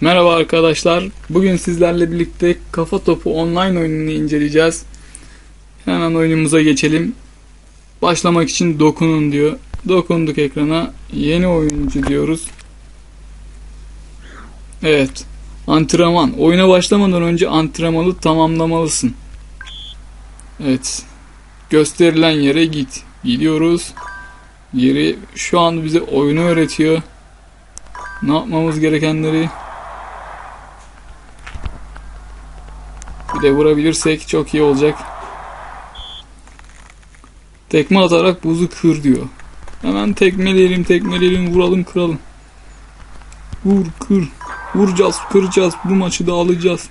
Merhaba arkadaşlar. Bugün sizlerle birlikte Kafa Topu online oyununu inceleyeceğiz. Hemen oyunumuza geçelim. Başlamak için dokunun diyor. Dokunduk ekrana. Yeni oyuncu diyoruz. Evet. Antrenman. Oyuna başlamadan önce antrenmanı tamamlamalısın. Evet. Gösterilen yere git. Gidiyoruz. Yeri şu an bize oyunu öğretiyor. Ne yapmamız gerekenleri Bir de vurabilirsek çok iyi olacak. Tekme atarak buzu kır diyor. Hemen tekmeleyelim, tekmeleyelim, vuralım, kıralım. Vur, kır. Vuracağız, kıracağız. Bu maçı da alacağız.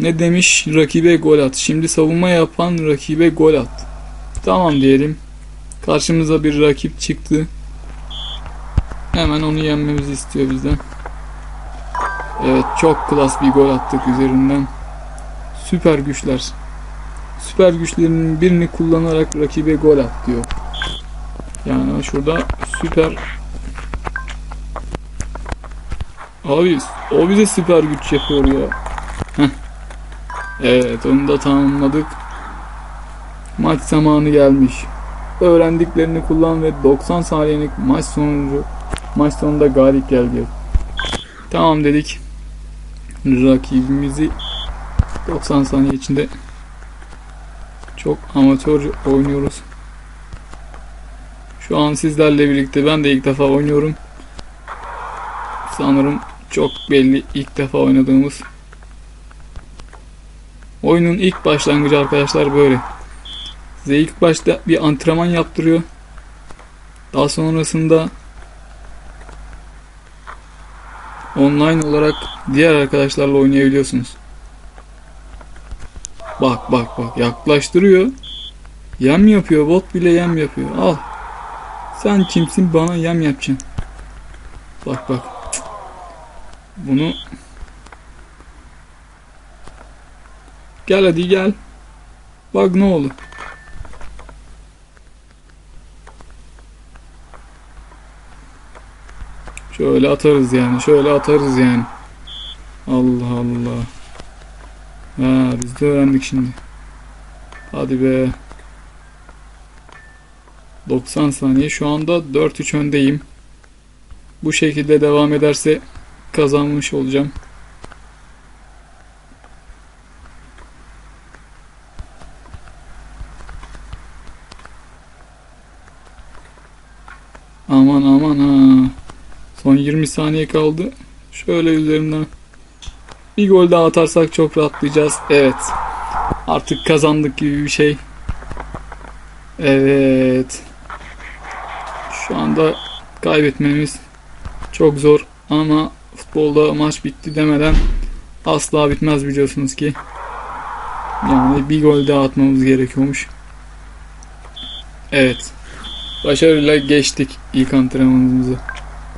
Ne demiş? Rakibe gol at. Şimdi savunma yapan rakibe gol at. Tamam diyelim. Karşımıza bir rakip çıktı. Hemen onu yenmemizi istiyor bizden. Evet çok klas bir gol attık üzerinden. Süper güçler. Süper güçlerinin birini kullanarak rakibe gol at diyor. Yani şurada süper Abi o bize süper güç yapıyor ya. Heh. Evet onu da tamamladık. Maç zamanı gelmiş. Öğrendiklerini kullan ve 90 saniyelik maç sonucu maç sonunda galip gel. Tamam dedik. Rakibimizi 90 saniye içinde çok amatör oynuyoruz. Şu an sizlerle birlikte ben de ilk defa oynuyorum. Sanırım çok belli ilk defa oynadığımız. Oyunun ilk başlangıcı arkadaşlar böyle. Size ilk başta bir antrenman yaptırıyor. Daha sonrasında online olarak diğer arkadaşlarla oynayabiliyorsunuz. Bak bak bak yaklaştırıyor. Yem yapıyor bot bile yem yapıyor. Al. Sen kimsin bana yem yapacaksın. Bak bak. Bunu Gel hadi gel. Bak ne oldu. Şöyle atarız yani. Şöyle atarız yani. Allah Allah. Ha biz de öğrendik şimdi. Hadi be. 90 saniye. Şu anda 4-3 öndeyim. Bu şekilde devam ederse kazanmış olacağım. Aman aman ha. Son 20 saniye kaldı. Şöyle üzerinden bir gol daha atarsak çok rahatlayacağız. Evet. Artık kazandık gibi bir şey. Evet. Şu anda kaybetmemiz çok zor ama futbolda maç bitti demeden asla bitmez biliyorsunuz ki. Yani bir gol daha atmamız gerekiyormuş. Evet. Başarıyla geçtik ilk antrenmanımızı.